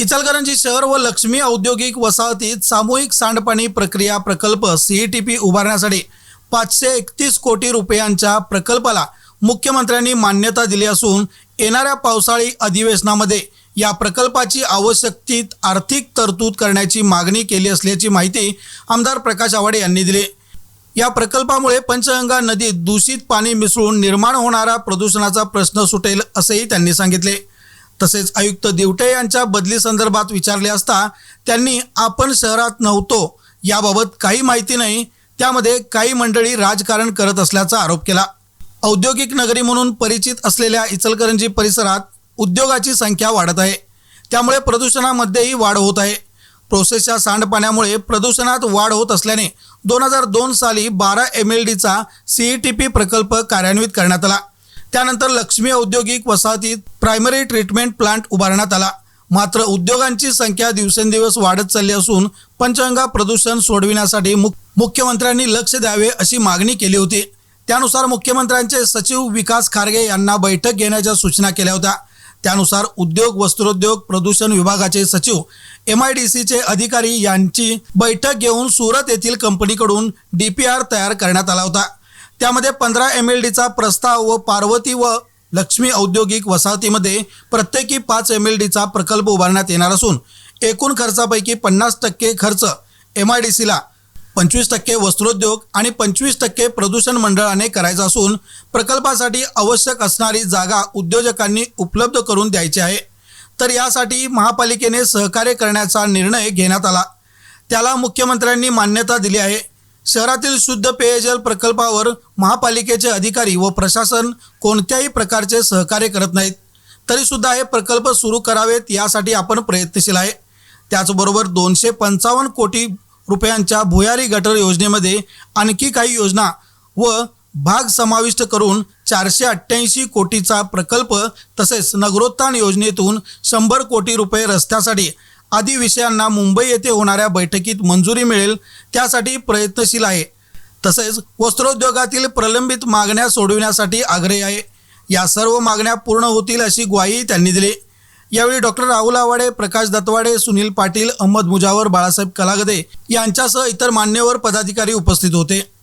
इचलकरंजी शहर व लक्ष्मी औद्योगिक वसाहतीत सामूहिक सांडपाणी प्रक्रिया प्रकल्प सीईटीपी उभारण्यासाठी पाचशे एकतीस कोटी रुपयांच्या प्रकल्पाला मुख्यमंत्र्यांनी मान्यता दिली असून येणाऱ्या पावसाळी अधिवेशनामध्ये या प्रकल्पाची आवश्यकतीत आर्थिक तरतूद करण्याची मागणी केली असल्याची माहिती आमदार प्रकाश आवाडे यांनी दिली. या प्रकल्पामुळे पंचगंगा नदीत दूषित पाणी मिसळून निर्माण होणारा प्रदूषणाचा प्रश्न सुटेल असेही त्यांनी सांगितले. तसेच आयुक्त देवटे यांच्या बदली संदर्भात विचारले असता त्यांनी आपण शहरात नव्हतो याबाबत काही माहिती नाही. त्यामध्ये काही मंडळी राजकारण करत असल्याचा आरोप केला. औद्योगिक नगरी म्हणून परिचित असलेल्या इचलकरंजी परिसरात उद्योगाची संख्या वाढत आहे. त्यामुळे प्रदूषणामध्येही वाढ होत आहे. प्रोसेसच्या सांडपाण्यामुळे प्रदूषणात वाढ होत असल्याने दोन हजार दोन साली बारा एम एल डीचा सी ई टी पी प्रकल्प कार्यान्वित करण्यात आला. त्यानंतर लक्ष्मी औद्योगिक वसाहतीत प्रायमरी ट्रीटमेंट प्लांट उभारण्यात आला. मात्र उद्योगांची संख्या दिवसेंदिवस वाढत चालली असून पंचगंगा प्रदूषण सोडविण्यासाठी मुख्यमंत्र्यांनी लक्ष द्यावे अशी मागणी केली होती. त्यानुसार मुख्यमंत्र्यांचे सचिव विकास खारगे यांना बैठक घेण्याच्या सूचना केल्या होत्या. त्यानुसार उद्योग वस्त्रोद्योग प्रदूषण विभागाचे सचिव एम आय डी सीचे अधिकारी यांची बैठक घेऊन सुरत येथील कंपनीकडून डी पी आर तयार करण्यात आला होता. त्यामध्ये पंधरा एम एल डीचा प्रस्ताव व पार्वती व लक्ष्मी औद्योगिक वसाहतीमध्ये प्रत्येकी पाच एम एल डीचा प्रकल्प उभारण्यात येणार असून एकूण खर्चापैकी पन्नास टक्के खर्च एम आय डी सीला पंचवीस टक्के वस्त्रोद्योग आणि पंचवीस टक्के प्रदूषण मंडळाने करायचा असून प्रकल्पासाठी आवश्यक असणारी जागा उद्योजकांनी उपलब्ध करून द्यायची आहे. तर यासाठी महापालिकेने सहकार्य करण्याचा निर्णय घेण्यात आला. त्याला मुख्यमंत्र्यांनी मान्यता दिली आहे. शहरातील शुद्ध पेयजल प्रकल्पावर महापालिकेचे अधिकारी व प्रशासन कोणत्याही प्रकारचे सहकार्य करत नाहीत. तरीसुद्धा हे प्रकल्प सुरू करावेत यासाठी आपण प्रयत्नशील आहे. त्याचबरोबर दोनशे पंचावन्न कोटी रुपयांच्या भुयारी गटर योजनेमध्ये आणखी काही योजना व भाग समाविष्ट करून चारशे अठ्ठ्याऐंशी कोटीचा प्रकल्प तसेच नगरोत्थान योजनेतून शंभर कोटी रुपये रस्त्यासाठी आदी विषयांना मुंबई येथे होणाऱ्या बैठकीत मंजुरी मिळेल त्यासाठी प्रयत्नशील आहे. तसेच वस्त्रोद्योगातील प्रलंबित मागण्या सोडविण्यासाठी आग्रही आहे. या सर्व मागण्या पूर्ण होतील अशी ग्वाही त्यांनी दिली. यावेळी डॉक्टर राहुल आवाडे प्रकाश दत्तवाडे सुनील पाटील अहमद मुजावर बाळासाहेब कलागदे यांच्यासह इतर मान्यवर पदाधिकारी उपस्थित होते.